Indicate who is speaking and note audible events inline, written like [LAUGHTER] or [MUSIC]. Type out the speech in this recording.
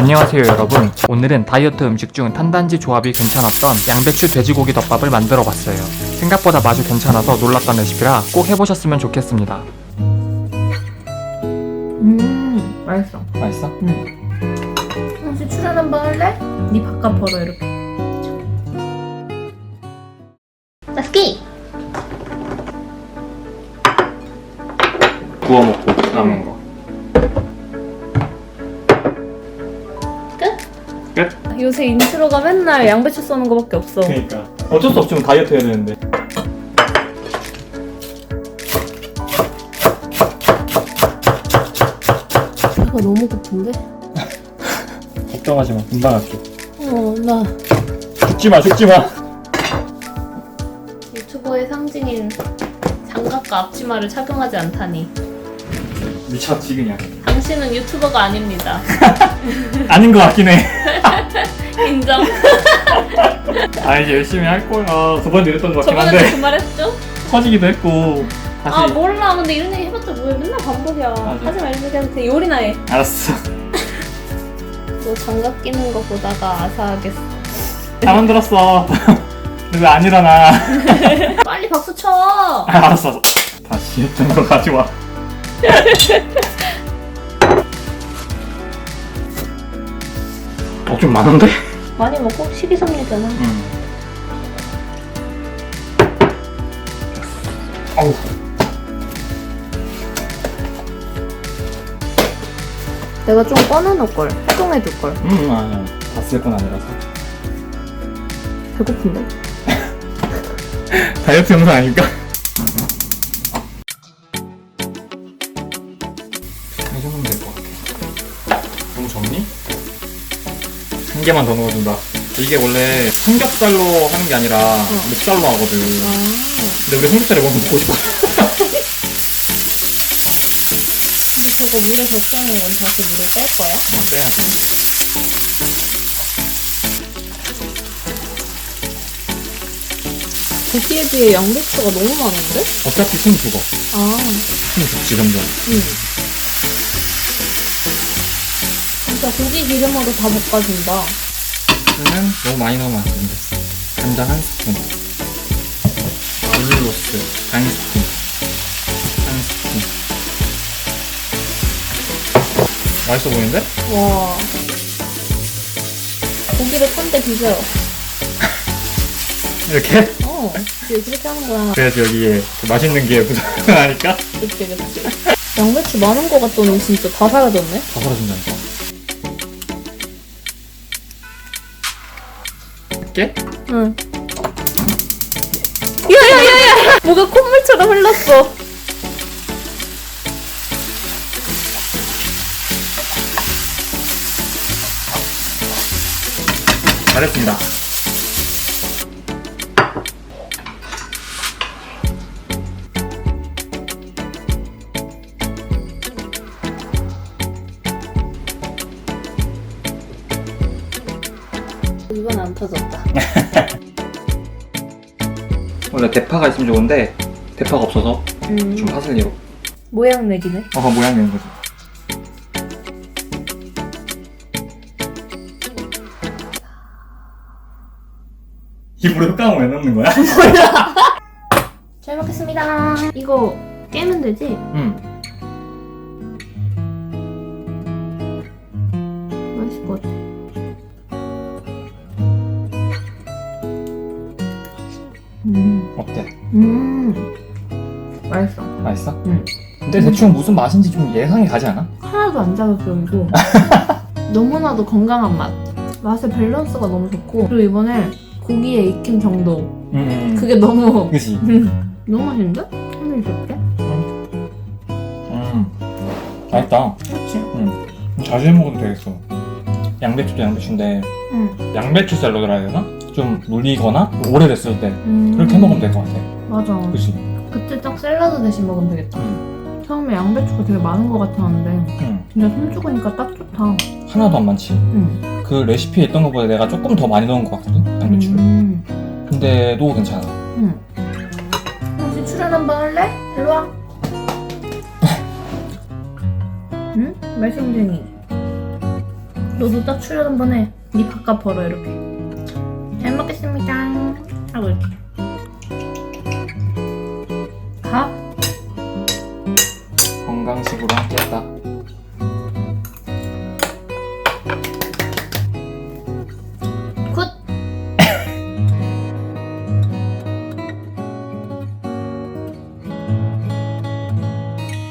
Speaker 1: 안녕하세요 여러분. 오늘은 다이어트 음식 중 탄단지 조합이 괜찮았던 양배추 돼지고기 덮밥을 만들어 봤어요. 생각보다 맛이 괜찮아서 놀랐던 레시피라 꼭 해보셨으면 좋겠습니다.
Speaker 2: 음 맛있어.
Speaker 1: 맛있어?
Speaker 2: 응 혹시 출연 한번 할래? 네 바깥 벌어 이렇게. 짜스키
Speaker 1: 구워 먹고 남은 거
Speaker 2: 요새 인트로가 맨날 양배추 써는 거밖에 없어.
Speaker 1: 그러니까. 어쩔 수 없지 만 다이어트 해야 되는데.
Speaker 2: 배가 너무 고픈데? [LAUGHS]
Speaker 1: 걱정하지 마. 금방 할게.
Speaker 2: 어 나
Speaker 1: 죽지 마 죽지 마.
Speaker 2: 유튜버의 상징인 장갑과 앞치마를 착용하지 않다니.
Speaker 1: 미쳤지 그냥.
Speaker 2: 당신은 유튜버가 아닙니다. [LAUGHS]
Speaker 1: 아닌 것 같긴 해 [LAUGHS]
Speaker 2: 인정. [LAUGHS]
Speaker 1: 아 이제 열심히 할 거야 두번 이랬던 것 같긴
Speaker 2: 저번에도
Speaker 1: 한데.
Speaker 2: 그 말했죠?
Speaker 1: 터지기도 했고 다시.
Speaker 2: 아 몰라. 근데 이런 얘기 해봤자 뭐해? 맨날 반복이야.
Speaker 1: 맞아.
Speaker 2: 하지 얘기 하면 돼 요리나 해.
Speaker 1: 알았어. [LAUGHS]
Speaker 2: 너 장갑 끼는 거 보다가 아사하겠어.
Speaker 1: 다 만들었어. 근데 [LAUGHS] 왜 안 일어나?
Speaker 2: 빨리 박수 쳐.
Speaker 1: 아, 알았어 다시 했던 거 가져와. 어 좀 많은데?
Speaker 2: 많이 먹고 식이섬유잖아
Speaker 1: 응 어우.
Speaker 2: 내가 좀 꺼내놓을 걸 해동해둘걸.
Speaker 1: 음 아니야 다 쓸 건 아니라서.
Speaker 2: 배고픈데? [LAUGHS]
Speaker 1: 다이어트 영상 아닐까? 한 개만 더 넣어준다. 이게 원래 삼겹살로 하는 게 아니라 목살로 하거든. 근데 우리 삼겹살에 뭐 먹고 싶어
Speaker 2: 근데 저거 물에 적셔놓은 건 다시 물을 뺄 거야?
Speaker 1: 빼야지.
Speaker 2: 고기에 비해 양배추가 너무 많은데?
Speaker 1: 어차피 숨 죽어.
Speaker 2: 아.
Speaker 1: 숨 죽지 점점.
Speaker 2: 응. 진짜 고기 기름으로 다 볶아준다.
Speaker 1: 그러면 너무 많이 넣으면 안 되는데 간장 한 스푼. 올리로스 반 스푼. 한 스푼. 맛있어 보이는데?
Speaker 2: 와. 고기를 탄데 비벼요. [LAUGHS]
Speaker 1: 이렇게?
Speaker 2: 어 이렇게 하는 거야.
Speaker 1: 그래야지 여기에 그 맛있는 게 묻어나니까.
Speaker 2: 그치 그치. 양배추 많은 거 같더니 진짜 다 사라졌네.
Speaker 1: 다 사라진다니까 할게?
Speaker 2: 응. 야야야야. 뭐가 콧물처럼 흘렀어.
Speaker 1: 잘했습니다
Speaker 2: 안 터졌다. [LAUGHS]
Speaker 1: 원래 대파가 있으면 좋은데 대파가 없어서
Speaker 2: 음.
Speaker 1: 좀 파슬리로.
Speaker 2: 모양 내기네.
Speaker 1: 어 모양 내는 거지. 입으로 흑강을 왜 넣는 거야? [LAUGHS]
Speaker 2: 잘 먹겠습니다. 이거 깨면 되지?
Speaker 1: 응
Speaker 2: 음,
Speaker 1: 어때?
Speaker 2: 음. 맛있어.
Speaker 1: 맛있어?
Speaker 2: 응.
Speaker 1: 근데 대충 무슨 맛인지 좀 예상이 가지 않아?
Speaker 2: 하나도 안 자극적이고 [LAUGHS] 너무나도 건강한 맛. 맛의 밸런스가 너무 좋고 그리고 이번에 고기의 익힘 정도.
Speaker 1: 응
Speaker 2: 그게 너무
Speaker 1: 그지?
Speaker 2: 너무 맛있는데? 한입 줄게
Speaker 1: 음. 맛있다.
Speaker 2: 그렇지.
Speaker 1: 자주 해 먹어도 되겠어. 양배추도 양배추인데
Speaker 2: 응
Speaker 1: 양배추 샐러드라 해야 되나? 좀 물리거나 오래됐을 때
Speaker 2: 음.
Speaker 1: 그렇게 해 먹으면 될 것 같아
Speaker 2: 맞아
Speaker 1: 그지?
Speaker 2: 그때 딱 샐러드 대신 먹으면 되겠다
Speaker 1: 응.
Speaker 2: 처음에 양배추가 되게 많은 것 같았는데
Speaker 1: 응
Speaker 2: 진짜 손 죽으니까 딱 좋다
Speaker 1: 하나도 안 많지 응그 레시피에 있던 것보다 내가 조금 더 많이 넣은 것 같거든 양배추를
Speaker 2: 음.
Speaker 1: 근데도 괜찮아
Speaker 2: 응 혹시 출연 한번 할래? 일로 와 응? 말썽쟁이 너도 딱 출연 한번 해. 네 바깥 벌어 이렇게. En lo que